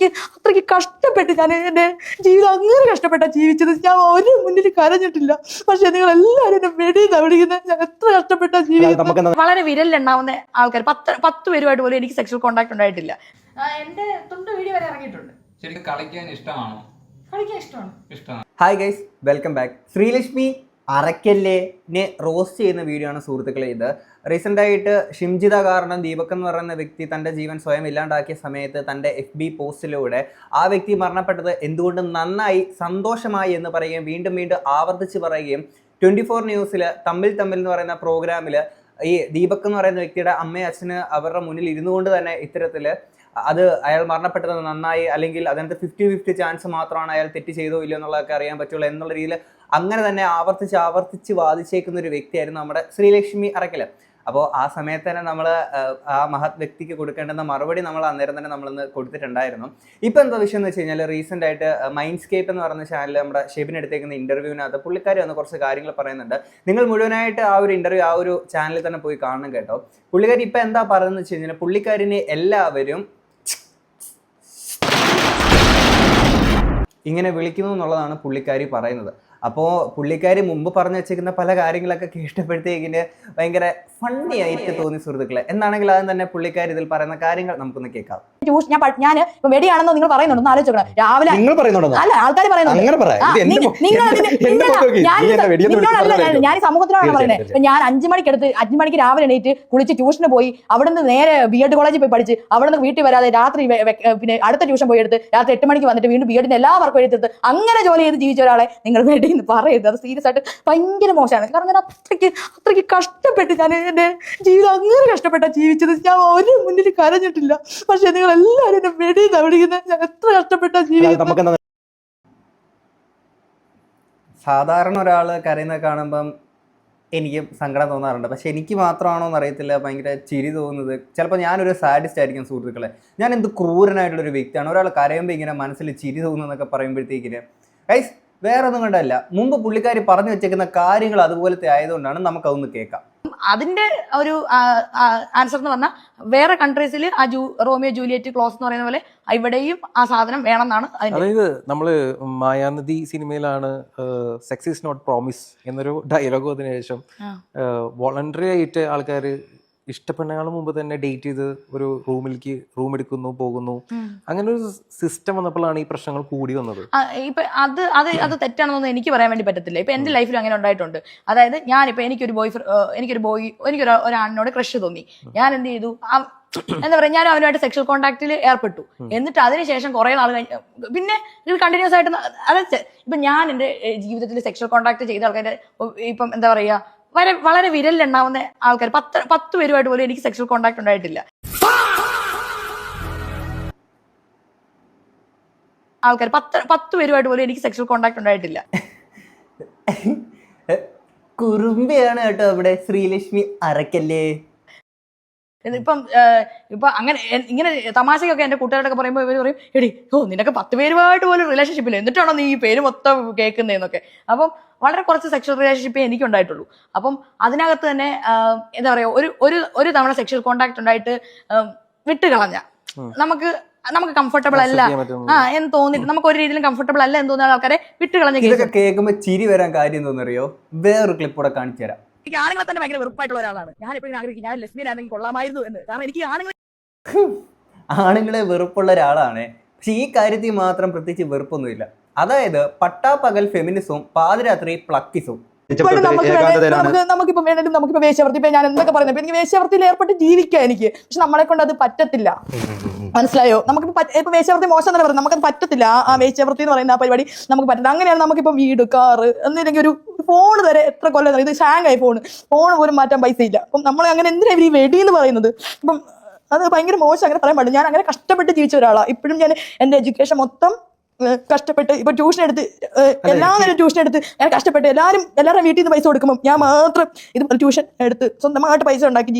അത്രയ്ക്ക് അത്രയ്ക്ക് കഷ്ടപ്പെട്ട് ഞാൻ എന്റെ ജീവിതം അങ്ങനെ കഷ്ടപ്പെട്ടാ ജീവിച്ചത്. ഞാൻ ഒരു മുന്നിൽ കരഞ്ഞിട്ടില്ല. പക്ഷെ നിങ്ങൾ എല്ലാവരും എന്നെ വെടിയെന്നാ വിളിക്കുന്നത് ഞാൻ എത്ര കഷ്ടപ്പെട്ടാ ജീവിതം വളരെ വിരലിലുണ്ടാവുന്ന ആൾക്കാർ പത്ത് പത്ത് പേരുമായിട്ട് പോലും എനിക്ക് സെക്ഷൽ കോണ്ടാക്ട് ഉണ്ടായിട്ടില്ല. എന്റെ തുണ്ട് വീഡിയോ വരെ ഇറങ്ങിയിട്ടുണ്ട്. ശരിക്കും കളിക്കാൻ ഇഷ്ടമാണോ? കളിക്കാൻ ഇഷ്ടമാണ്. ഇഷ്ടമാണ്. Hi guys welcome back Sreelakshmi അറക്കല്ലേനെ roast ചെയ്യുന്ന വീഡിയോ ആണ് സുഹൃത്തുക്കളെ ഇത്. റീസെന്റായിട്ട് ഷിംജിത കാരണം ദീപക് എന്ന് പറയുന്ന വ്യക്തി തന്റെ ജീവൻ സ്വയം ഇല്ലാണ്ടാക്കിയ സമയത്ത് തന്റെ എഫ് ബി പോസ്റ്റിലൂടെ ആ വ്യക്തി മരണപ്പെട്ടത് എന്തുകൊണ്ടും നന്നായി സന്തോഷമായി എന്ന് പറയുകയും വീണ്ടും വീണ്ടും ആവർത്തിച്ച് പറയുകയും ട്വന്റി ഫോർ ന്യൂസിൽ തമ്മിൽ തമ്മിൽ എന്ന് പറയുന്ന പ്രോഗ്രാമിൽ ഈ ദീപക് എന്ന് പറയുന്ന വ്യക്തിയുടെ അമ്മയും അച്ഛന് അവരുടെ മുന്നിൽ ഇരുന്നു കൊണ്ട് തന്നെ ഇത്തരത്തിൽ അത് അയാൾ മരണപ്പെട്ടത് നന്നായി അല്ലെങ്കിൽ അതിനകത്ത് ഫിഫ്റ്റി ഫിഫ്റ്റി ചാൻസ് മാത്രമാണ് അയാൾ തെറ്റ് ചെയ്തോ ഇല്ലയോ എന്നുള്ളതൊക്കെ അറിയാൻ പറ്റുള്ളൂ എന്നുള്ള രീതിയിൽ അങ്ങനെ തന്നെ ആവർത്തിച്ച് ആവർത്തിച്ച് വാദിച്ചേക്കുന്ന ഒരു വ്യക്തിയായിരുന്നു നമ്മുടെ ശ്രീലക്ഷ്മി അറക്കൽ അപ്പോൾ ആ സമയത്ത് തന്നെ നമ്മൾ ആ മഹത് വ്യക്തിക്ക് കൊടുക്കേണ്ടുന്ന മറുപടി നമ്മൾ അന്നേരം തന്നെ നമ്മളിന്ന് കൊടുത്തിട്ടുണ്ടായിരുന്നു. ഇപ്പം എന്താ വിഷയം എന്ന് വെച്ച് കഴിഞ്ഞാൽ റീസെന്റ് ആയിട്ട് മൈൻഡ്സ്കേപ്പ് എന്ന് പറയുന്ന ചാനലിൽ നമ്മുടെ ഷെബിൻ എടുത്തേക്കുന്ന ഇന്റർവ്യൂവിനകത്ത് പുള്ളിക്കാരി വന്ന് കുറച്ച് കാര്യങ്ങൾ പറയുന്നുണ്ട്. നിങ്ങൾ മുഴുവനായിട്ട് ആ ഒരു ഇന്റർവ്യൂ ആ ഒരു ചാനലിൽ തന്നെ പോയി കാണണം കേട്ടോ. പുള്ളിക്കാരി ഇപ്പം എന്താ പറയുന്നത് വെച്ച് കഴിഞ്ഞാൽ പുള്ളിക്കാരിനെ എല്ലാവരും ഇങ്ങനെ വിളിക്കുന്നു എന്നുള്ളതാണ് പുള്ളിക്കാരി പറയുന്നത്. അപ്പോൾ പുള്ളിക്കാരി മുമ്പ് പറഞ്ഞു വെച്ചിരിക്കുന്ന പല കാര്യങ്ങളൊക്കെ കേട്ടപ്പോഴത്തേക്കിന് ഭയങ്കര ഫണ്ണി ആയിട്ട് തോന്നി സുഹൃത്തുക്കളെ. എന്നാണെങ്കിൽ ആദ്യം തന്നെ പുള്ളിക്കാരി ഇതിൽ പറയുന്ന കാര്യങ്ങൾ നമുക്കൊന്ന് കേൾക്കാം. ട്യൂഷൻ ഞാൻ ഞാൻ വെടിയാണെന്നോ നിങ്ങൾ പറയുന്നുണ്ട്? ഒന്ന് ആലോചിക്കണം രാവിലെ നിങ്ങൾ പറയുന്നുണ്ടോ? അല്ല ആൾക്കാർ പറയുന്നുണ്ട്. ഞാൻ സമൂഹത്തിലാണ് പറയുന്നത്. ഞാൻ അഞ്ചു മണിക്ക് എടുത്ത് അഞ്ചു മണിക്ക് രാവിലെ എണീറ്റ് കുളിച്ച് ട്യൂഷന് പോയി അവിടുന്ന് നേരെ ബി എഡ് കോളേജിൽ പോയി പഠിച്ച് അവിടുന്ന് വീട്ടിൽ വരാതെ രാത്രി പിന്നെ അടുത്ത ട്യൂഷൻ പോയി എടുത്ത് രാത്രി എട്ട് മണിക്ക് വന്നിട്ട് വീണ്ടും ബി എഡിന് എല്ലാ വർക്കും എടുത്തിട്ട് അങ്ങനെ ജോലി ചെയ്ത് ജീവിച്ച ഒരാളെ നിങ്ങൾ വേണ്ടി എന്ന് പറയരുത്. അത് സീരിയസ് ആയിട്ട് ഭയങ്കര മോശമാണ്. കാരണം ഞാൻ അത്രയ്ക്ക് അത്രയ്ക്ക് കഷ്ടപ്പെട്ട് ഞാൻ എന്റെ ജീവിതം അങ്ങനെ കഷ്ടപ്പെട്ടാ ജീവിച്ചത്. ഞാൻ ഒരു മുന്നിൽ കരഞ്ഞിട്ടില്ല. പക്ഷെ നിങ്ങൾ എല്ലാവരും എന്നെ വെടി വിളിക്കുന്നത്. ഞാൻ എത്ര കഷ്ടപ്പെട്ടാ ജീവിക്കുന്നത്. സാധാരണ ഒരാൾ കരയുന്നത് കാണുമ്പം എനിക്ക് സങ്കടം തോന്നാറുണ്ട്. പക്ഷെ എനിക്ക് മാത്രമാണോ എന്ന് അറിയത്തില്ല. ഭയങ്കര ചിരി തോന്നുന്നത്. ചിലപ്പോൾ ഞാനൊരു സാഡിസ്റ്റ് ആയിരിക്കും സുഹൃത്തുക്കളെ. ഞാൻ എന്ത് ക്രൂരനായിട്ടുള്ളൊരു വ്യക്തിയാണ്. ഒരാൾ കരയുമ്പോൾ ഇങ്ങനെ മനസ്സിൽ ചിരി തോന്നുന്നതൊക്കെ പറയുമ്പോഴത്തേക്കിന് ഗൈസ് വേറെ ഒന്നും കൊണ്ടല്ല മുമ്പ് പുള്ളിക്കാരി പറഞ്ഞു വെച്ചേക്കുന്ന കാര്യങ്ങൾ അതുപോലത്തെ ആയതുകൊണ്ടാണ് നമുക്കതൊന്ന് കേൾക്കാം അതിന്റെ ഒരു ആൻസർ എന്ന് പറഞ്ഞാൽ വേറെ കൺട്രീസിൽ ആ ജൂ റോമിയോ ജൂലിയറ്റ് ക്ലോസ് എന്ന് പറയുന്ന പോലെ ഇവിടെയും ആ സാധനം വേണമെന്നാണ് അതിന്റെ അതായത് നമ്മൾ മായാനദി സിനിമയിലാണ് സെക്സ് ഈസ് നോട്ട് പ്രോമിസ് എന്നൊരു ഡയലോഗ് വന്നതിന് ശേഷം ആ. വോളണ്ടറി ആയിട്ട് ആൾക്കാർ ഇഷ്ടപ്പെടുന്നതിന് മുമ്പ് തന്നെ ഡേറ്റ് ചെയ്ത് ഒരു റൂമിലേക്ക് റൂം എടുക്കുന്നു പോകുന്നു. അങ്ങനെ ഒരു സിസ്റ്റം വന്നപ്പോഴാണ് ഈ പ്രശ്നങ്ങൾ കൂടി വന്നത്. ഇപ്പൊ അത് അത് അത് തെറ്റാണെന്നൊന്നും എനിക്ക് പറയാൻ വേണ്ടി പറ്റത്തില്ല. ഇപ്പൊ എന്റെ ലൈഫിൽ അങ്ങനെ ഉണ്ടായിട്ടുണ്ട്. അതായത് ഞാനിപ്പോ എനിക്കൊരു ബോയ് എനിക്കൊരു ബോയ് എനിക്കൊരു ഒരാണിനോട് ക്രഷ് തോന്നി. ഞാൻ എന്ത് ചെയ്തു? എന്താ പറയാ ഞാൻ അവനുമായിട്ട് സെക്ഷൽ കോണ്ടാക്റ്റിൽ ഏർപ്പെട്ടു. എന്നിട്ട് അതിനുശേഷം കുറെ നാൾ കഴിഞ്ഞ് പിന്നെ ഇത് കണ്ടിന്യൂസ് ആയിട്ട് അതെ അതായത് ഇപ്പൊ ഞാൻ എന്റെ ജീവിതത്തിൽ സെക്ഷൽ കോണ്ടാക്ട് ചെയ്ത ആൾക്കാരെ ഇപ്പം എന്താ പറയാ വളരെ വളരെ വിരലിലുണ്ടാവുന്ന ആൾക്കാർ പത്ത് പത്ത് പേരുമായിട്ട് പോലും എനിക്ക് സെക്ഷൽ കോണ്ടാക്ട് ഉണ്ടായിട്ടില്ല. ആൾക്കാർ പത്ത് പത്ത് പേരുമായിട്ട് പോലും എനിക്ക് സെക്ഷൽ കോണ്ടാക്ട് ഉണ്ടായിട്ടില്ല. കുറുമ്പയാണ് കേട്ടോ ഇവിടെ ശ്രീലക്ഷ്മി അറക്കല്ലേ ഇപ്പം ഇപ്പൊ അങ്ങനെ ഇങ്ങനെ തമാശയൊക്കെ എന്റെ കൂട്ടുകാരൊക്കെ പറയുമ്പോൾ ഇവർ പറയും എടി ഓ നിനക്ക് പത്ത് പേരുമായിട്ട് പോലും റിലേഷൻഷിപ്പില്ല എന്നിട്ടാണോ നീ ഈ പേര് മൊത്തം കേൾക്കുന്നതെന്നൊക്കെ അപ്പം വളരെ കുറച്ച് സെക്ഷൽ റിലേഷൻഷിപ്പേ എനിക്ക് ഉണ്ടായിട്ടുള്ളൂ അപ്പം അതിനകത്ത് തന്നെ എന്താ പറയാ ഒരു ഒരു ഒരു തവണ സെക്ഷൽ കോണ്ടാക്ട് ഉണ്ടായിട്ട് വിട്ട് കളഞ്ഞ നമുക്ക് നമുക്ക് കംഫർട്ടബിൾ അല്ല. ആ എന്ന് തോന്നിട്ട് നമുക്ക് ഒരു രീതിയിലും കംഫർട്ടബിൾ അല്ല എന്ന് തോന്നുന്ന ആൾക്കാരെ വിട്ട് കളഞ്ഞ കേൾക്കുമ്പോൾ ചിരി വരാൻ കാര്യം തോന്നറിയോ വേറൊരു ക്ലിപ്പ് കൂടെ കാണിച്ചു തരാം എനിക്ക് ആണുങ്ങളെ തന്നെ ഭയങ്കര വെറുപ്പായിട്ടുള്ള ഒരാളാണ്. ഞാൻ എപ്പോഴും ആഗ്രഹിക്കും ഞാൻ ലെസ്ബിയൻ ആണെങ്കിൽ കൊള്ളാമായിരുന്നു എന്ന്. കാരണം എനിക്ക് ആണുങ്ങളെ ആണുങ്ങളെ വെറുപ്പുള്ള ഒരാളാണ്. പക്ഷെ ഈ കാര്യത്തിൽ മാത്രം പ്രത്യേകിച്ച് വെറുപ്പൊന്നുമില്ല. അതായത് പട്ടാപ്പകൽ ഫെമിനിസവും പാതിരാത്രി പ്ലക്കിസും നമുക്ക് നമുക്ക് നമുക്കിപ്പോ വേണമെങ്കിലും നമുക്കിപ്പോ വേശ്യാവൃത്തി ഇപ്പൊ ഞാൻ എന്തൊക്കെ പറയുന്നത് ഇപ്പൊ എനിക്ക് വേശ്യാവൃത്തിയിൽ ഏർപ്പെട്ട് ജീവിക്കാം എനിക്ക്. പക്ഷെ നമ്മളെ കൊണ്ട് അത് പറ്റത്തില്ല. മനസ്സിലായോ? നമുക്ക് ഇപ്പൊ വേശ്യാവൃത്തി മോശം തന്നെ പറയുന്നത്. നമുക്കത് പറ്റത്തില്ല. ആ- ആ വേശ്യാവൃത്തി എന്ന് പറയുന്ന ആ പരിപാടി നമുക്ക് പറ്റില്ല അങ്ങനെയാണ് നമുക്കിപ്പം വീട് കാറ് എന്നില്ലെങ്കിൽ ഒരു ഫോൺ വരെ എത്ര കൊല്ലം ഇത് ഹാങ് ആയി ഫോൺ ഫോൺ പോലും മാറ്റാൻ പൈസ ഇല്ല. അപ്പം നമ്മൾ അങ്ങനെ എന്തിനാ ഇവർ ഈ വെടി എന്ന് പറയുന്നത്? അപ്പം അത് ഭയങ്കര മോശം അങ്ങനെ പറയാൻ പാടില്ല. ഞാൻ അങ്ങനെ കഷ്ടപ്പെട്ട് ജീവിച്ച ഒരാളാണ് ഇപ്പോഴും ഞാൻ എന്റെ എഡ്യൂക്കേഷൻ മൊത്തം കഷ്ടപ്പെട്ട് ഇപ്പൊ ട്യൂഷൻ എടുത്ത് എല്ലാ നേരം ട്യൂഷൻ എടുത്ത് ഞാൻ കഷ്ടപ്പെട്ട് എല്ലാവരും എല്ലാവരും വീട്ടിൽ നിന്ന് പൈസ കൊടുക്കുമ്പോൾ ഞാൻ മാത്രം ഇത് ട്യൂഷൻ എടുത്ത് സ്വന്തമായിട്ട് പൈസ ഉണ്ടാക്കി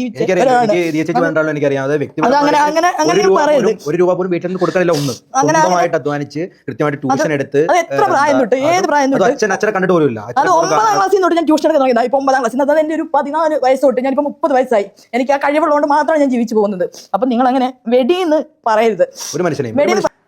അധ്വാനിച്ച് കൃത്യമായിട്ട് ട്യൂഷൻ എടുത്ത് എത്ര പ്രായം തൊട്ട് ഏത് പ്രായം തൊട്ട്? കണ്ടിട്ട് പോലും അത് ഒമ്പതാം ക്ലാസ്സിൽ തൊട്ട് ഞാൻ ട്യൂഷൻ എടുക്കാൻ തുടങ്ങിയത് ഇപ്പൊ ഒമ്പതാം ക്ലാസ്സിൽ അതായത് എന്റെ ഒരു പതിനാല് വയസ്സ് തൊട്ട് ഞാനിപ്പോ മുപ്പത് വയസ്സായി. എനിക്ക് ആ കഴിവുള്ളതുകൊണ്ട് മാത്രമാണ് ഞാൻ ജീവിച്ചു പോകുന്നത്. അപ്പൊ നിങ്ങൾ അങ്ങനെ വെടിയെന്ന് പറയരുത്. ഒരു മനുഷ്യനെ.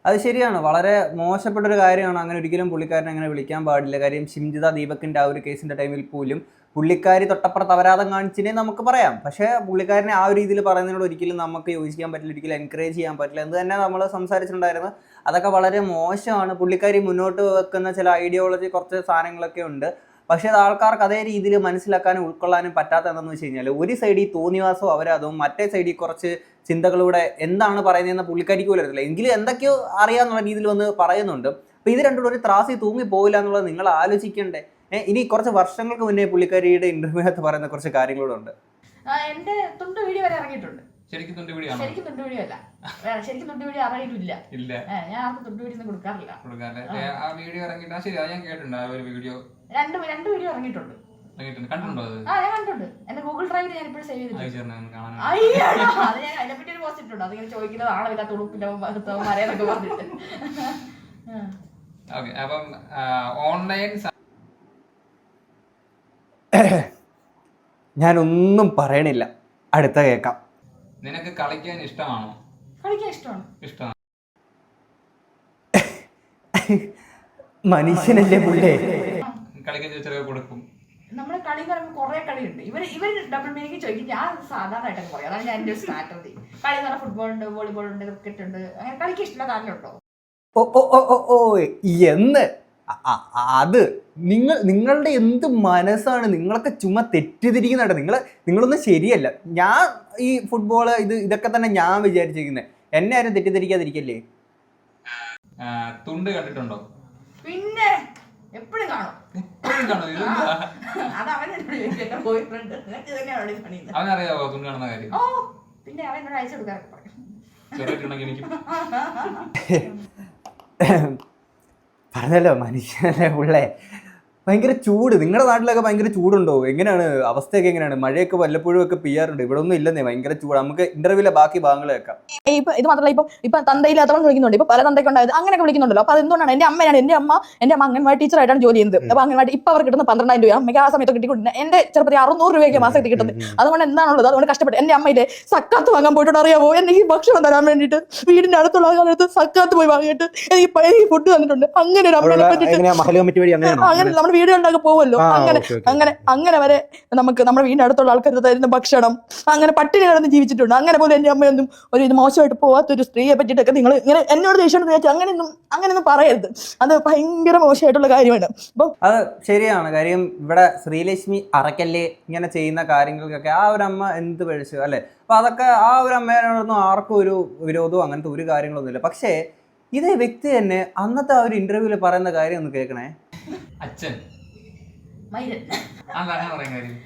അത് ശരിയാണ്. വളരെ മോശപ്പെട്ടൊരു കാര്യമാണ് അങ്ങനെ ഒരിക്കലും പുള്ളിക്കാരനെ അങ്ങനെ വിളിക്കാൻ പാടില്ല. കാര്യം ഷിംജിത ദീപക്കിന്റെ ആ ഒരു കേസിന്റെ ടൈമിൽ പോലും പുള്ളിക്കാരി തൊട്ടപ്പുറത്ത് അപരാധം കാണിച്ചിനെ നമുക്ക് പറയാം. പക്ഷേ പുള്ളിക്കാരനെ ആ ഒരു രീതിയിൽ പറയുന്നതിനോട് ഒരിക്കലും നമുക്ക് യോജിക്കാൻ പറ്റില്ല ഒരിക്കലും എൻകറേജ് ചെയ്യാൻ പറ്റില്ല. എന്ന് തന്നെ നമ്മൾ സംസാരിച്ചിട്ടുണ്ടായിരുന്നു അതൊക്കെ വളരെ മോശമാണ്. പുള്ളിക്കാരി മുന്നോട്ട് വെക്കുന്ന ചില ഐഡിയോളജി കുറച്ച് സാധനങ്ങളൊക്കെ ഉണ്ട്. പക്ഷേ അത് ആൾക്കാർക്ക് അതേ രീതിയിൽ മനസ്സിലാക്കാനും ഉൾക്കൊള്ളാനും പറ്റാത്ത എന്താണെന്ന് വെച്ച് കഴിഞ്ഞാൽ ഒരു സൈഡിൽ തോന്നിവാസോ അവരതും മറ്റേ സൈഡിൽ കുറച്ച് ചിന്തകളിലൂടെ എന്താണ് പറയുന്നതെന്ന് പുള്ളിക്കാരിക്ക് പോലും എങ്കിലും എന്തൊക്കെയോ അറിയാന്നുള്ള രീതിയിൽ വന്ന് പറയുന്നുണ്ട്. അപ്പോൾ ഇത് രണ്ടുകൂടെ ഒരു ത്രാസി തൂങ്ങി പോകില്ല എന്നുള്ളത് നിങ്ങൾ ആലോചിക്കണ്ടേ. ഇനി കുറച്ച് വർഷങ്ങൾക്ക് മുന്നേ പുള്ളിക്കാരിയുടെ ഇന്റർവ്യൂവിനകത്ത് പറയുന്ന കുറച്ച് കാര്യങ്ങളൂടെ ഉണ്ട് എന്റെ എന്റെ തുണ്ട് വീഡിയോ വരെ ഇറങ്ങിയിട്ടുണ്ട്. ശരിക്കും തുണ്ടി പിടിയാണോ? ശരിക്കും തുണ്ട് വീഡിയോ അല്ല വേറെ ശരിക്കും തുണ്ട് വീഡിയോ ഇറങ്ങിയിട്ടില്ല ഇല്ല. ഞാൻ ആർക്കും തുണ്ട് വീഡിയോ ഒന്നും കൊടുക്കാറില്ല. കൊടുക്കാല്ലേ ആ വീഡിയോ ഇറങ്ങിയിട്ട് ആ ശരി അത് ഞാൻ കേട്ടിട്ടുണ്ട്. ആ ഒരു വീഡിയോ. രണ്ട് രണ്ട് വീഡിയോ ഇറങ്ങിയിട്ടുണ്ട്. കണ്ടിട്ടുണ്ടോ ആ ഞാൻ കണ്ടിട്ടുണ്ട്. എന്റെ ഗൂഗിൾ ഡ്രൈവിൽ ഞാൻ ഇപ്പോഴും സേവ് ചെയ്തിട്ടുണ്ട്. അത് ഞാൻ അതിനെപ്പറ്റി ഒരു പോസ്റ്റ് ഇട്ടുണ്ട് അതിങ്ങനെ ചോദിക്കുന്നത് ആളില്ലാത്ത ഉടുപ്പിന്റെ മരയെന്നൊക്കെ പറഞ്ഞിട്ട്. ഓക്കെ അപ്പം ഓൺലൈൻ ഞാനൊന്നും പറയണില്ല. അടുത്ത കേൾക്കാം. നിനക്ക് കളിക്കാൻ ഇഷ്ടമാണോ? കളിക്കാൻ ഇഷ്ടമാണ്. ഇഷ്ടമാണ്? മനുഷ്യനല്ലേ പുള്ളേ? കളിക്കാൻ ചോദിച്ചാൽ കൊടുക്കും. നമ്മുടെ കളി എന്ന് പറയുമ്പോൾ കുറെ കളിയുണ്ട്. ഇവർ ഇവർ ഡബിൾ മീനിങ് ചോദിക്കും. ഞാൻ സാധാരണയായിട്ട് പറയും. അതാണ് ഞാൻ എന്റെ സ്ട്രാറ്റജി കളി എന്ന് പറഞ്ഞാൽ ഫുട്ബോൾ ഉണ്ട് വോളിബോൾ ഉണ്ട് ക്രിക്കറ്റ് ഉണ്ട്. അങ്ങനെ കളിക്ക് ഇഷ്ടമുള്ള കാരണമുണ്ടോ ഓ ഓ ഓ ഓ എന്ന്. അത് നിങ്ങൾ നിങ്ങളുടെ എന്ത് മനസ്സാണ് നിങ്ങളൊക്കെ ചുമ്മാ തെറ്റിദ്ധരിക്കുന്നുണ്ട് നിങ്ങൾ നിങ്ങളൊന്നും ശരിയല്ല. ഞാൻ ഈ ഫുട്ബോൾ ഇത് ഇതൊക്കെ തന്നെ ഞാൻ വിചാരിച്ചിരിക്കുന്നത് എന്നെ ആരും തെറ്റിദ്ധരിക്കാതിരിക്കല്ലേ? തുണ്ട് കണ്ടിട്ടുണ്ടോ? പിന്നെ എപ്പോഴും കാണും. എപ്പോഴും കാണും. അവനറിയാവോ തുണ്ട് കാണുന്ന കാര്യം? ഓ പിന്നെ അവൻ അയച്ചു കൊടുക്കാറൊക്കെ പറയും. ചെറുതായിട്ടുണ്ടെങ്കിൽ എനിക്ക് പറഞ്ഞല്ലോ മനുഷ്യനല്ലേ പുള്ളേ ഭയങ്കര ചൂട്. നിങ്ങളുടെ നാട്ടിലൊക്കെ ഭയങ്കര ചൂടുണ്ടോ? എങ്ങനെയാണ്? അവസ്ഥയൊക്കെ എങ്ങനെയാണ്? മഴയൊക്കെ വല്ലപ്പോഴും ഒക്കെ പെയ്യാറുണ്ട്. ഇവിടെ ഒന്നും ഇല്ലെന്നേ. ഭയങ്കര ചൂട്. നമുക്ക് ഇന്റർവ്യൂലെ ബാക്കി ഭാഗങ്ങൾ കേൾക്കാം. ഇപ്പൊ ഇത് മാത്രമല്ല ഇപ്പൊ ഇപ്പൊ തന്തയില്ലാത്തവൻ വിളിക്കുന്നുണ്ട്. ഇപ്പൊ പല തന്തയ്ക്ക് ഉണ്ടായത് അങ്ങനെ വിളിക്കുന്നുണ്ടല്ലോ. അപ്പൊ അതെന്തുകൊണ്ടാണ്? എന്റെ അമ്മയാണ് എന്റെ അമ്മ എന്റെ അമ്മ അംഗൻവാടി ടീച്ചറായിട്ടാണ് ജോലി ചെയ്യുന്നത്. അപ്പൊ അംഗൻവാടി ഇപ്പൊ അവർ കിട്ടുന്ന പന്ത്രണ്ടായിരം രൂപ അമ്മയ്ക്ക് ആ സമയത്ത് കിട്ടിക്കൊണ്ടിരുന്നത് എന്റെ ചെറുപ്പത്തിൽ അറുന്നൂറ് രൂപയ്ക്ക് മാസത്തിൽ കിട്ടുന്നത്. അതുകൊണ്ട് എന്താണുള്ളത്? അതുകൊണ്ട് കഷ്ടപ്പെട്ട് എന്റെ അമ്മയിലെ സക്കാത്ത് വാങ്ങാൻ പോയിട്ടുണ്ട് അറിയാമോ എനിക്ക് ഭക്ഷണം തരാൻ വേണ്ടിയിട്ട് വീടിന്റെ അടുത്തുള്ള കാലത്ത് സക്കാത്ത് പോയി വാങ്ങിയിട്ട് എനിക്ക് ഫുഡ് തന്നിട്ടുണ്ട്. അങ്ങനെ ഒരു അമ്മയെ പറ്റിയിട്ട് എങ്ങനെയാ മഹൽ നമ്മുടെ വീഡിയോ ഉണ്ടാക്കി പോകുമല്ലോ അങ്ങനെ. അങ്ങനെ അങ്ങനെ വരെ നമുക്ക് നമ്മുടെ വീടിന്റെ അടുത്തുള്ള ആൾക്കാർ തരുന്ന ഭക്ഷണം അങ്ങനെ പട്ടിണി കിടന്ന് ജീവിച്ചിട്ടുണ്ട്. അങ്ങനെ പോലും എന്റെ അമ്മയൊന്നും ഒരു ഇത് മോശമായിട്ട് പോവാത്ത ഒരു സ്ത്രീയെ പറ്റിയിട്ടൊക്കെ നിങ്ങൾ ഇങ്ങനെ എന്നോട് ദേഷ്യം ചോദിച്ചാൽ അങ്ങനെയൊന്നും അങ്ങനെയൊന്നും പറയരുത്. അത് ഭയങ്കര മോശമായിട്ടുള്ള കാര്യമാണ്. അപ്പൊ അത് ശരിയാണ്. കാര്യം ഇവിടെ ശ്രീലക്ഷ്മി അറക്കല്ലേ ഇങ്ങനെ ചെയ്യുന്ന കാര്യങ്ങൾക്കൊക്കെ ആ ഒരു അമ്മ എന്ത് പഴിച്ചു അല്ലെ? അപ്പൊ അതൊക്കെ ആ ഒരു അമ്മേനോടൊന്നും ആർക്കും ഒരു വിരോധവും അങ്ങനത്തെ ഒരു കാര്യങ്ങളൊന്നുമില്ല. പക്ഷേ ഇതേ വ്യക്തി തന്നെ അന്നത്തെ ആ ഒരു ഇന്റർവ്യൂവിൽ പറയുന്ന കാര്യം ഒന്ന് കേൾക്കണേ. അച്ഛൻ. മൈരൻ. അതാണ് പറയാൻ കാര്യം.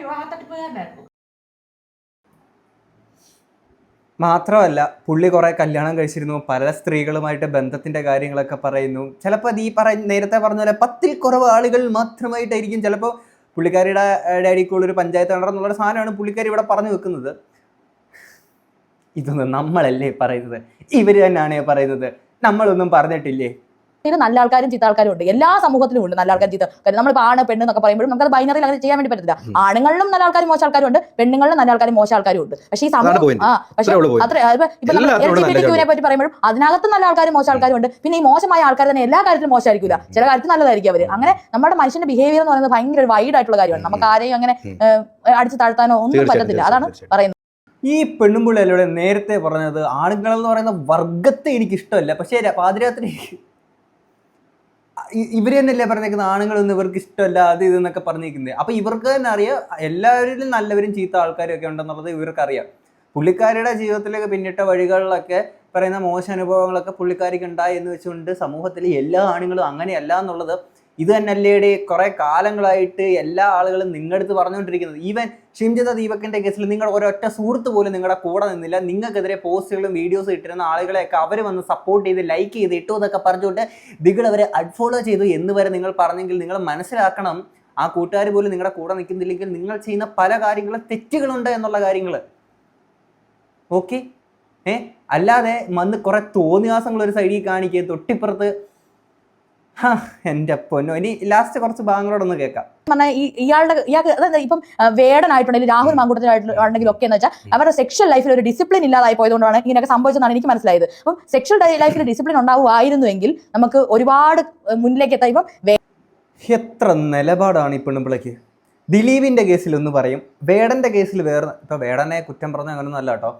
വിവാഹ തട്ടിപ്പുകാരനായിരുന്നു. മാത്രമല്ല പുള്ളി കുറെ കല്യാണം കഴിച്ചിരുന്നു പല സ്ത്രീകളുമായിട്ട് ബന്ധത്തിന്റെ കാര്യങ്ങളൊക്കെ പറയുന്നു. ചിലപ്പോൾ അത് ഈ പറ നേരത്തെ പറഞ്ഞ പോലെ പത്തിൽ കുറവ് ആളുകൾ മാത്രമായിട്ടായിരിക്കും. ചിലപ്പോൾ പുള്ളിക്കാരിയുടെ ഡാഡിക്കുള്ള ഒരു പഞ്ചായത്ത് നടന്നുള്ള സാധനമാണ് പുള്ളിക്കാരി ഇവിടെ പറഞ്ഞു വെക്കുന്നത്. ഇതൊന്നും നമ്മളല്ലേ പറയുന്നത്? ഇവർ തന്നെയാണ് പറയുന്നത്. നമ്മളൊന്നും പറഞ്ഞിട്ടില്ലേ? ഇത് നല്ല ആൾക്കാരും ചീത്ത ആൾക്കാരും ഉണ്ട്. എല്ലാ സമൂഹത്തിലും ഉണ്ട് നല്ല ആൾക്കാരും ചീത്ത. ആൾക്കാരും നമ്മളിപ്പോൾ ആണ് പെണ്ണ് എന്നൊക്കെ പറയുമ്പോഴും നമുക്കത് ബൈനറിയിൽ അങ്ങനെ ചെയ്യാൻ വേണ്ടി പറ്റില്ല ആണുങ്ങളിലും നല്ല ആൾക്കാരും മോശം ആൾക്കാരും ഉണ്ട് പെണ്ണുങ്ങളിലും നല്ല ആൾക്കാരും മോശം ആൾക്കാരും ഉണ്ട്. പക്ഷേ ഈ സമൂഹം. ആ പക്ഷേ. അത്ര ഇപ്പൊ ടിക്യൂവിനെ പറ്റി പറയുമ്പോഴും അതിനകത്ത് നല്ല ആൾക്കാരും മോശം ആൾക്കാരും ഉണ്ട്. പിന്നെ ഈ മോശമായ ആൾക്കാർ തന്നെ എല്ലാ കാര്യത്തിലും മോശമായിരിക്കില്ല ചില കാര്യത്തിൽ നല്ലതായിരിക്കും അവർ. അങ്ങനെ നമ്മുടെ മനുഷ്യന്റെ ബിഹേവിയർ എന്ന് പറയുന്നത് ഭയങ്കര വൈഡ് ആയിട്ടുള്ള കാര്യമാണ്. നമുക്ക് ആരെയും അങ്ങനെ അടിച്ചു താഴ്ത്താനോ ഒന്നും പറ്റത്തില്ല. അതാണ് പറയുന്നത്. ഈ പെണ്ണുമ്പിള്ളയിലൂടെ നേരത്തെ പറഞ്ഞത് ആണുങ്ങൾ എന്ന് പറയുന്ന വർഗത്തെ എനിക്ക് ഇഷ്ടമല്ല പക്ഷേ പാതിരാത്രി ഇ- ഇവർ തന്നെയല്ലേ പറഞ്ഞേക്കുന്നത്? ആണുങ്ങളൊന്നും ഇവർക്ക് ഇഷ്ടമല്ല അത് ഇതെന്നൊക്കെ പറഞ്ഞേക്കുന്നത് അപ്പോൾ ഇവർക്ക് തന്നെ അറിയാം എല്ലാവരിലും നല്ലവരും ചീത്ത ആൾക്കാരും ഒക്കെ ഉണ്ടെന്നുള്ളത് ഇവർക്ക് അറിയാം പുള്ളിക്കാരിയുടെ ജീവിതത്തിലൊക്കെ പിന്നിട്ട വഴികളിലൊക്കെ പറയുന്ന മോശം അനുഭവങ്ങളൊക്കെ പുള്ളിക്കാരിക്ക് ഉണ്ടായി എന്ന് വെച്ചുകൊണ്ട് സമൂഹത്തിൽ എല്ലാ ആണുങ്ങളും അങ്ങനെയല്ല എന്നുള്ളത് ഇത് തന്നെയല്ലേടെ? കുറെ കാലങ്ങളായിട്ട് എല്ലാ ആളുകളും നിങ്ങളുടെ അടുത്ത് പറഞ്ഞുകൊണ്ടിരിക്കുന്നത് ഈവൻ ഷിംജിത ദീപക്കിന്റെ കേസിൽ നിങ്ങളുടെ ഒരൊറ്റ സുഹൃത്ത് പോലും നിങ്ങളുടെ കൂടെ നിന്നില്ല. നിങ്ങൾക്കെതിരെ പോസ്റ്റുകളും വീഡിയോസ് ഇട്ടിരുന്ന ആളുകളെയൊക്കെ അവർ വന്ന് സപ്പോർട്ട് ചെയ്ത് ലൈക്ക് ചെയ്ത് ഇട്ടു എന്നൊക്കെ പറഞ്ഞുകൊണ്ട് നിങ്ങൾ അവരെ അൺഫോളോ ചെയ്തു എന്ന് വരെ നിങ്ങൾ പറഞ്ഞെങ്കിൽ നിങ്ങൾ മനസ്സിലാക്കണം ആ കൂട്ടുകാർ പോലും നിങ്ങളുടെ കൂടെ നിൽക്കുന്നില്ലെങ്കിൽ നിങ്ങൾ ചെയ്യുന്ന പല കാര്യങ്ങളും തെറ്റുകളുണ്ട് എന്നുള്ള കാര്യങ്ങൾ ഓക്കെ ഏ? അല്ലാതെ വന്ന് കുറെ തോന്നിയാസങ്ങൾ ഒരു സൈഡിൽ കാണിക്കുക തൊട്ടിപ്പുറത്ത് ഹാ എന്റെ പൊന്നോ. ഇനി ലാസ്റ്റ് കുറച്ച് ഭാഗങ്ങളോടൊന്ന് കേൾക്കാം. പറഞ്ഞാൽ ഈ ഇയാളുടെ ഇയാൾക്ക് അതായത് ഇപ്പം വേടനായിട്ടുണ്ടെങ്കിൽ രാഹുൽ മാങ്കൂട്ടത്തിലായിട്ടുണ്ടെങ്കിലും ഒക്കെ എന്ന് വെച്ചാൽ അവരുടെ സെക്ഷൽ ലൈഫിൽ ഒരു ഡിസിപ്ലിൻ ഇല്ലാതായി പോയതുകൊണ്ടാണ് ഇങ്ങനെയൊക്കെ സംഭവിച്ചതെന്നാണ് എനിക്ക് മനസ്സിലായത്. അപ്പം സെക്ഷൽ ലൈഫിൽ ഡിസിപ്ലിൻ ഉണ്ടാവുമായിരുന്നുവെങ്കിൽ നമുക്ക് ഒരുപാട് മുന്നിലേക്ക് എത്താം. ഇപ്പം എത്ര നിലപാടാണ് ഈ പെണ്ണുമ്പിളയ്ക്ക് ദിലീപിന്റെ കേസിൽ ഒന്ന് പറയും വേടന്റെ കേസിൽ വേറെ ഇപ്പോൾ വേടനെ കുറ്റം പറഞ്ഞ അങ്ങനെയൊന്നും അല്ല കേട്ടോ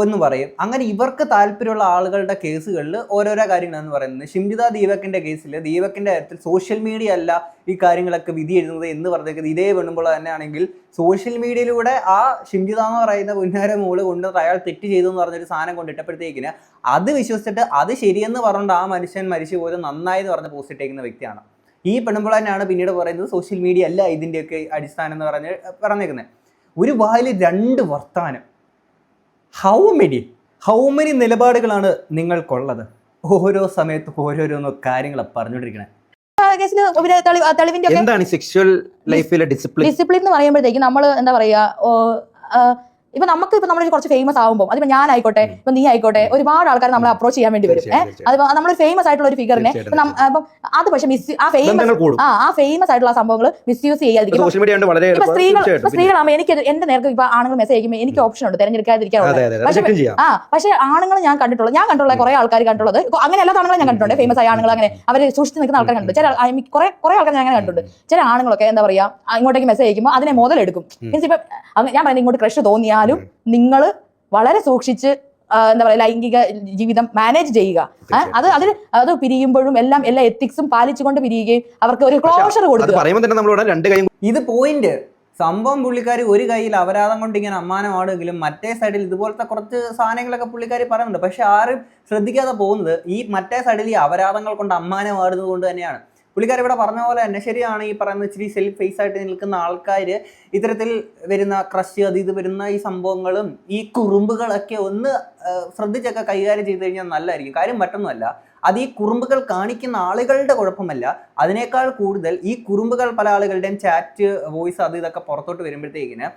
ഒന്ന് പറയും. അങ്ങനെ ഇവർക്ക് താല്പര്യമുള്ള ആളുകളുടെ കേസുകളിൽ ഓരോരോ കാര്യങ്ങളാണെന്ന് പറയുന്നത്. ഷിംജിത ദീപക്കിന്റെ കേസിൽ ദീപക്കിന്റെ കാര്യത്തിൽ സോഷ്യൽ മീഡിയ അല്ല ഈ കാര്യങ്ങളൊക്കെ വിധി എഴുതുന്നത് എന്ന് പറഞ്ഞേക്കുന്നത് ഇതേ പെണ്ണുമ്പോൾ തന്നെയാണെങ്കിൽ സോഷ്യൽ മീഡിയയിലൂടെ ആ ഷിംജിത എന്ന് പറയുന്ന പുന്നാര മോൾ കൊണ്ട് അയാൾ തെറ്റ് ചെയ്തു എന്ന് പറഞ്ഞൊരു സാധനം കൊണ്ടിട്ടപ്പോഴത്തേക്കിന് അത് വിശ്വസിച്ചിട്ട് അത് ശരിയെന്ന് പറഞ്ഞുകൊണ്ട് ആ മനുഷ്യൻ മരിച്ചു പോയത് നന്നായി എന്ന് പറഞ്ഞ് പോസ്റ്റ് ഇട്ടേക്കുന്ന വ്യക്തിയാണ്. ഈ പെണ്ണുമ്പോൾ തന്നെയാണ് പിന്നീട് പറയുന്നത് സോഷ്യൽ മീഡിയ അല്ല ഇതിന്റെയൊക്കെ അടിസ്ഥാനം എന്ന് പറഞ്ഞ് പറഞ്ഞേക്കുന്നത് ഒരു വായിൽ രണ്ട് വർത്താനം. ഹൗ മെനി ഹൗ മെനി നിലപാടുകളാണ് നിങ്ങൾക്കുള്ളത്? ഓരോ സമയത്ത് ഓരോരോന്നോ തെളിവിന്റെ ഒക്കെ എന്താണ് സെക്ഷൽ ലൈഫിലെ ഡിസിപ്ലിൻ ഡിസിപ്ലിൻ എന്ന് പറയുമ്പോഴത്തേക്ക് നമ്മൾ എന്താ പറയാ ഓ, ആ, ഇപ്പൊ നമുക്ക് ഇപ്പൊ നമ്മൾ കുറച്ച് ഫേമസ് ആകുമ്പോൾ അതിപ്പോ ഞാൻ ആയിക്കോട്ടെ ഇപ്പൊ നീ ആയിക്കോട്ടെ ഒരുപാട് ആൾക്കാർ നമ്മളെ അപ്രോച്ച് ചെയ്യാൻ വേണ്ടി വരും. അതിപ്പോ നമ്മൾ ഫേമസ് ആയിട്ടുള്ള ഒരു ഫിഗറിനെ അപ്പം അത് പക്ഷെ മിസ് ആ ഫേമസ് ആ ആ ഫേമസ് ആയിട്ടുള്ള സംഭവങ്ങൾ ചെയ്യാതിരിക്കും. മീഡിയ കൊണ്ട് വളരെ ഇപ്പൊ സ്ത്രീകൾ സ്ത്രീകളാകുമ്പോൾ എനിക്ക് എന്റെ നേർക്ക് ഇപ്പൊ ആണുങ്ങൾ മെസ്സേജ് അയക്കുമ്പോൾ എനിക്ക് ഓപ്ഷൻ ഉണ്ട് അതെ പക്ഷെ ആ പക്ഷെ ആണുങ്ങൾ ഞാൻ കണ്ടിട്ടുള്ള. ഞാൻ കണ്ടിട്ടുള്ള കുറെ ആൾക്കാർ കണ്ടിട്ടുള്ളത് അങ്ങനെ എല്ലാ ആണുങ്ങളും ഞാൻ കണ്ടിട്ടുണ്ട്. ഫേമസ് ആയ ആണുങ്ങൾ അങ്ങനെ അവർ സൂക്ഷിച്ച് നിൽക്കുന്ന ആൾക്കാർ കണ്ടിട്ടുണ്ട്. ചില കുറെ കുറെ ആൾക്കാർ ഞാൻ അങ്ങനെ കണ്ടിട്ടുണ്ട്. ചില ആണുങ്ങളൊക്കെ എന്താ പറയാ ഇങ്ങോട്ടേക്ക് മെസ്സേജ് അയക്കുമ്പോൾ അതിനെ മുതലെടുക്കും മീൻസ് ഇപ്പൊ ഞാൻ പറയുന്നത് ഇങ്ങോട്ട് ക്രഷ് തോന്നിയാലും നിങ്ങൾ വളരെ സൂക്ഷിച്ച് എന്താ പറയുക ലൈംഗിക ജീവിതം മാനേജ് ചെയ്യുക. അത് അതിൽ അത് പിരിയുമ്പോഴും എല്ലാം എല്ലാ എത്തിക്സും പാലിച്ചുകൊണ്ട് പിരിയുകയും അവർക്ക് ഒരു ക്ലോഷർ അത് കൊടുക്കുക. പറയുമ്പോൾ തന്നെ നമ്മളിവിടെ രണ്ട് കൈയും ഇത് പോയിന്റ് സംഭവം പുള്ളിക്കാരി ഒരു കയ്യിൽ അപരാധം കൊണ്ട് ഇങ്ങനെ അമ്മാനമാണെങ്കിലും മറ്റേ സൈഡിൽ ഇതുപോലത്തെ കുറച്ച് സാധനങ്ങളൊക്കെ പുള്ളിക്കാരി പറയുന്നുണ്ട്. പക്ഷെ ആരും ശ്രദ്ധിക്കാതെ പോകുന്നത് ഈ മറ്റേ സൈഡിൽ ഈ അപരാധങ്ങൾ കൊണ്ട് അമ്മാനമാടുന്നത് കൊണ്ട് തന്നെയാണ്. പുള്ളിക്കാരി ഇവിടെ പറഞ്ഞ പോലെ തന്നെ ശരിയാണ് ഈ പറയുന്ന ഇച്ചിരി സെൽഫ് ഫേസ് ആയിട്ട് നിൽക്കുന്ന ആൾക്കാർ ഇത്തരത്തിൽ വരുന്ന ക്രഷ് അത് ഇത് വരുന്ന ഈ സംഭവങ്ങളും ഈ കുറുമ്പുകളൊക്കെ ഒന്ന് ശ്രദ്ധിച്ചൊക്കെ കൈകാര്യം ചെയ്ത് കഴിഞ്ഞാൽ നല്ലതായിരിക്കും. കാര്യം മറ്റൊന്നുമല്ല അത് ഈ കുറുമ്പുകൾ കാണിക്കുന്ന ആളുകളുടെ കുഴപ്പമല്ല. അതിനേക്കാൾ കൂടുതൽ ഈ കുറുമ്പുകൾ പല ആളുകളുടെയും ചാറ്റ് വോയിസ് അത് ഇതൊക്കെ പുറത്തോട്ട് വരുമ്പോഴത്തേക്കിന്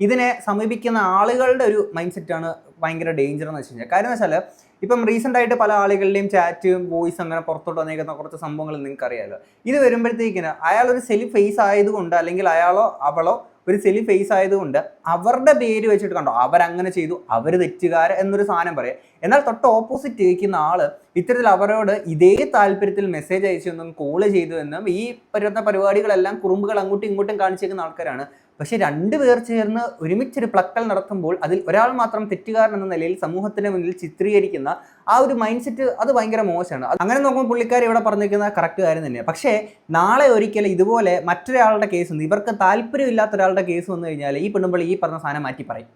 ഇതിനെ സമീപിക്കുന്ന ആളുകളുടെ ഒരു മൈൻഡ് സെറ്റാണ് ഭയങ്കര ഡേഞ്ചർ എന്ന് വെച്ച് കഴിഞ്ഞാൽ. കാര്യം എന്ന് വെച്ചാൽ ഇപ്പം റീസെന്റ് ആയിട്ട് പല ആളുകളുടെയും ചാറ്റും വോയിസ് അങ്ങനെ പുറത്തോട്ട് വന്നേക്കുന്ന കുറച്ച് സംഭവങ്ങൾ നിങ്ങൾക്ക് അറിയാമല്ലോ ഇത് വരുമ്പോഴത്തേക്കിന് അയാൾ ഒരു സെലി ഫേസ് ആയതുകൊണ്ട് അല്ലെങ്കിൽ അയാളോ അവളോ ഒരു സെലി ഫേസ് ആയതുകൊണ്ട് അവരുടെ പേര് വെച്ചിട്ട് കണ്ടോ അവരങ്ങനെ ചെയ്തു അവർ തെറ്റുകാർ എന്നൊരു സാധനം പറയാം. എന്നാൽ തൊട്ട് ഓപ്പോസിറ്റ് ഇരിക്കുന്ന ആൾ ഇത്തരത്തിൽ അവരോട് ഇതേ താല്പര്യത്തിൽ മെസ്സേജ് അയച്ചു എന്നും കോൾ ചെയ്തു എന്നും ഈ വരുന്ന പരിപാടികളെല്ലാം കുറുമ്പുകൾ അങ്ങോട്ടും ഇങ്ങോട്ടും കാണിച്ചേക്കുന്ന ആൾക്കാരാണ്. പക്ഷെ രണ്ടുപേർ ചേർന്ന് ഒരുമിച്ചൊരു പ്ലക്കൽ നടത്തുമ്പോൾ അതിൽ ഒരാൾ മാത്രം തെറ്റുകാരൻ എന്ന നിലയിൽ സമൂഹത്തിന് മുന്നിൽ ചിത്രീകരിക്കുന്ന ആ ഒരു മൈൻഡ് സെറ്റ് അത് ഭയങ്കര മോശമാണ്. അങ്ങനെ നോക്കുമ്പോൾ പുള്ളിക്കാർ ഇവിടെ പറഞ്ഞിരിക്കുന്ന കറക്റ്റ് കാര്യം തന്നെയാണ് പക്ഷേ നാളെ ഒരിക്കലും ഇതുപോലെ മറ്റൊരാളുടെ കേസ് വന്ന് ഇവർക്ക് താല്പര്യമില്ലാത്ത ഒരാളുടെ കേസ് വന്നു കഴിഞ്ഞാൽ ഈ പെണ്ണുമ്പോൾ ഈ പറഞ്ഞ സാധനം മാറ്റി പറയും.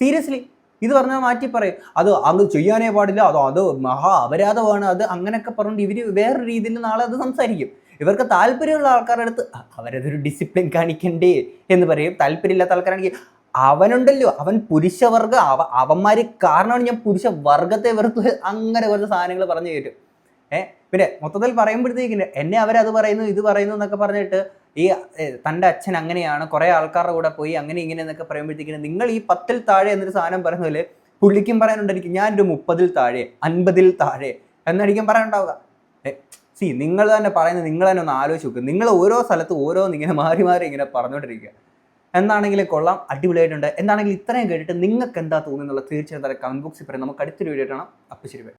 സീരിയസ്ലി ഇത് പറഞ്ഞാൽ മാറ്റി പറയും. അത് അത് ചെയ്യാനേ പാടില്ല. അതോ അത് മഹാ അപരാധമാണ്. അത് അങ്ങനെയൊക്കെ പറഞ്ഞിട്ട് ഇവർ വേറെ രീതിയിൽ നാളെ അത് സംസാരിക്കും. ഇവർക്ക് താല്പര്യമുള്ള ആൾക്കാരുടെ അടുത്ത് "അ, അവരതൊരു ഡിസിപ്ലിൻ കാണിക്കണ്ടേ? എന്ന് പറയും. താല്പര്യമില്ലാത്ത ആൾക്കാരാണെങ്കിൽ അവനുണ്ടല്ലോ അവൻ പുരുഷവർഗ അവ അവന്മാര് കാരണമാണ് ഞാൻ പുരുഷ വർഗത്തെ വെറുത്ത് അങ്ങനെ കുറച്ച് സാധനങ്ങൾ പറഞ്ഞു തരും ഏഹ് പിന്നെ മൊത്തത്തിൽ പറയുമ്പോഴത്തേക്കിന് എന്നെ അവരത് പറയുന്നു ഇത് പറയുന്നു എന്നൊക്കെ പറഞ്ഞിട്ട് ഈ തന്റെ അച്ഛൻ അങ്ങനെയാണ് കുറേ ആൾക്കാരുടെ കൂടെ പോയി അങ്ങനെ ഇങ്ങനെ എന്നൊക്കെ പറയുമ്പോഴത്തേക്കിന് നിങ്ങൾ ഈ പത്തിൽ താഴെ എന്നൊരു സാധനം പറയുന്നതിൽ പുള്ളിക്കും പറയാനുണ്ടായിരിക്കും ഞാൻ ഒരു മുപ്പതിൽ താഴെ അൻപതിൽ താഴെ എന്നായിരിക്കും പറയാനുണ്ടാവുക. സി നിങ്ങൾ തന്നെ പറയുന്നത് നിങ്ങൾ തന്നെ ഒന്ന് ആലോചിച്ച് നോക്കുക നിങ്ങൾ ഓരോ സ്ഥലത്ത് ഓരോന്ന് ഇങ്ങനെ മാറി മാറി ഇങ്ങനെ പറഞ്ഞുകൊണ്ടിരിക്കുക. എന്താണെങ്കിലും കൊള്ളാം അടിപൊളിയായിട്ടുണ്ട്. എന്താണെങ്കിലും ഇത്രയും കേട്ടിട്ട് നിങ്ങൾക്ക് എന്താ തോന്നുന്നുള്ള തീർച്ചയായും കമന്റ് ബോക്സിൽ പറയാം നമുക്ക് അടുത്തൊരു വീഡിയോ കാണാം. അപ്പം ശരി.